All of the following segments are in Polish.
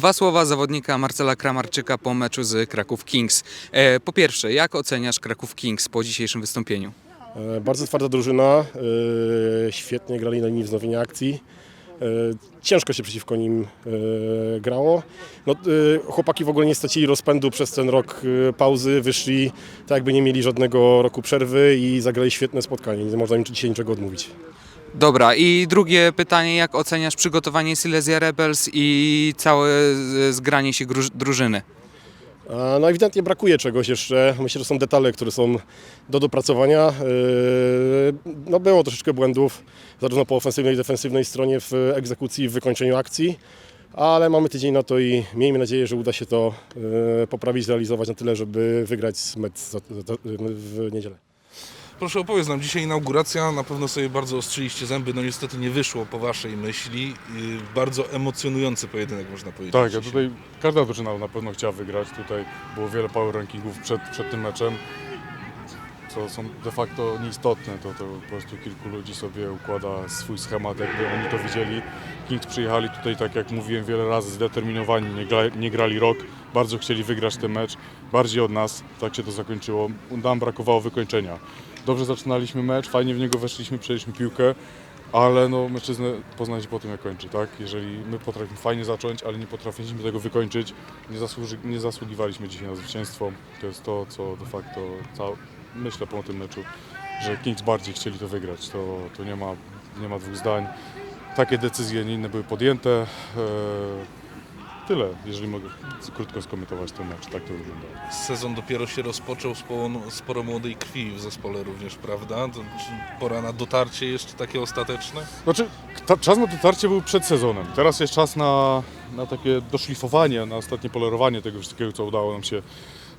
Dwa słowa zawodnika Marcela Kramarczyka po meczu z Kraków Kings. E, po pierwsze, jak oceniasz Kraków Kings po dzisiejszym wystąpieniu? E, Bardzo twarda drużyna, e, świetnie grali na linii wznowienia akcji. Ciężko się przeciwko nim grało. No, chłopaki w ogóle nie stracili rozpędu przez ten rok pauzy, wyszli tak jakby nie mieli żadnego roku przerwy i zagrali świetne spotkanie. Nie można im dzisiaj niczego odmówić. Dobra, i drugie pytanie, jak oceniasz przygotowanie Silesia Rebels i całe z- zgranie się drużyny? No ewidentnie brakuje czegoś jeszcze. Myślę, że są detale, które są do dopracowania. E, No było troszeczkę błędów, zarówno po ofensywnej i defensywnej stronie w egzekucji w wykończeniu akcji, ale mamy tydzień na to i miejmy nadzieję, że uda się to e, poprawić, zrealizować na tyle, żeby wygrać za- za- w niedzielę. Proszę opowiedz nam, dzisiaj inauguracja, na pewno sobie bardzo ostrzyliście zęby, no niestety nie wyszło po waszej myśli. Yy, Bardzo emocjonujący pojedynek można powiedzieć. Tak, ja dzisiaj. tutaj każda drużyna na pewno chciała wygrać. Tutaj było wiele power rankingów przed, przed tym meczem, co są de facto nieistotne. To, to po prostu kilku ludzi sobie układa swój schemat, jakby oni to widzieli. Kings przyjechali tutaj, tak jak mówiłem wiele razy, zdeterminowani, nie, gra, nie grali rok, bardzo chcieli wygrać ten mecz, bardziej od nas, tak się to zakończyło. Nam brakowało wykończenia. Dobrze zaczynaliśmy mecz, fajnie w niego weszliśmy, przejęliśmy piłkę, ale no, mężczyznę poznać po tym, jak kończy, tak? Jeżeli my potrafimy fajnie zacząć, ale nie potrafiliśmy tego wykończyć, nie, zasłuży, nie zasługiwaliśmy dzisiaj na zwycięstwo. To jest to, co de facto myślę po tym meczu, że Kings bardziej chcieli to wygrać. To, to nie, ma, nie ma dwóch zdań. Takie decyzje, nie inne były podjęte. Eee, tyle, jeżeli mogę krótko skomentować ten mecz. Tak to wyglądało. Sezon dopiero się rozpoczął, sporo, sporo młodej krwi w zespole również, prawda? To, pora na dotarcie jeszcze takie ostateczne? Znaczy, ta, czas na dotarcie był przed sezonem. Teraz jest czas na, na takie doszlifowanie, na ostatnie polerowanie tego wszystkiego, co udało nam się,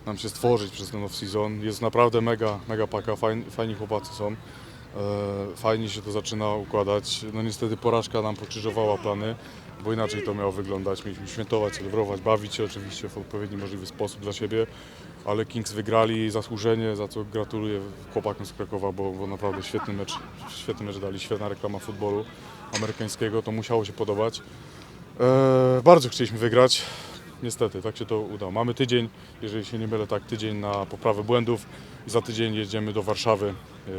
nam się stworzyć przez ten off-season. Jest naprawdę mega, mega paka, fajni, fajni chłopacy są. E, fajnie się to zaczyna układać. No niestety porażka nam pokrzyżowała plany, bo inaczej to miało wyglądać. Mieliśmy świętować, celebrować, bawić się oczywiście w odpowiedni możliwy sposób dla siebie, ale Kings wygrali zasłużenie, za co gratuluję chłopakom z Krakowa, bo, bo naprawdę świetny mecz, świetny mecz dali, świetna reklama futbolu amerykańskiego, to musiało się podobać. E, bardzo chcieliśmy wygrać. Niestety, tak się to udało. Mamy tydzień, jeżeli się nie mylę, tak, tydzień na poprawę błędów i za tydzień jedziemy do Warszawy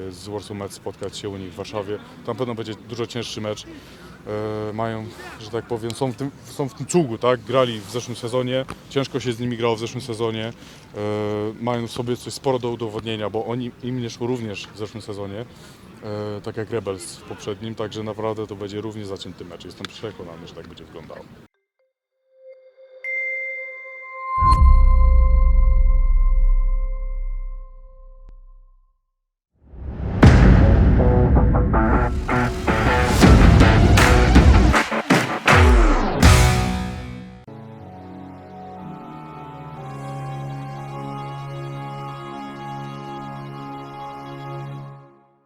e, z Warsaw Met spotkać się u nich w Warszawie. Tam pewno będzie dużo cięższy mecz. E, mają, że tak powiem, są w tym, są w tym czugu, tak? Grali w zeszłym sezonie, ciężko się z nimi grało w zeszłym sezonie. E, mają sobie coś sporo do udowodnienia, bo oni, im nie szło również w zeszłym sezonie, tak jak Rebels w poprzednim, także naprawdę to będzie równie zacięty mecz. Jestem przekonany, że tak będzie wyglądało.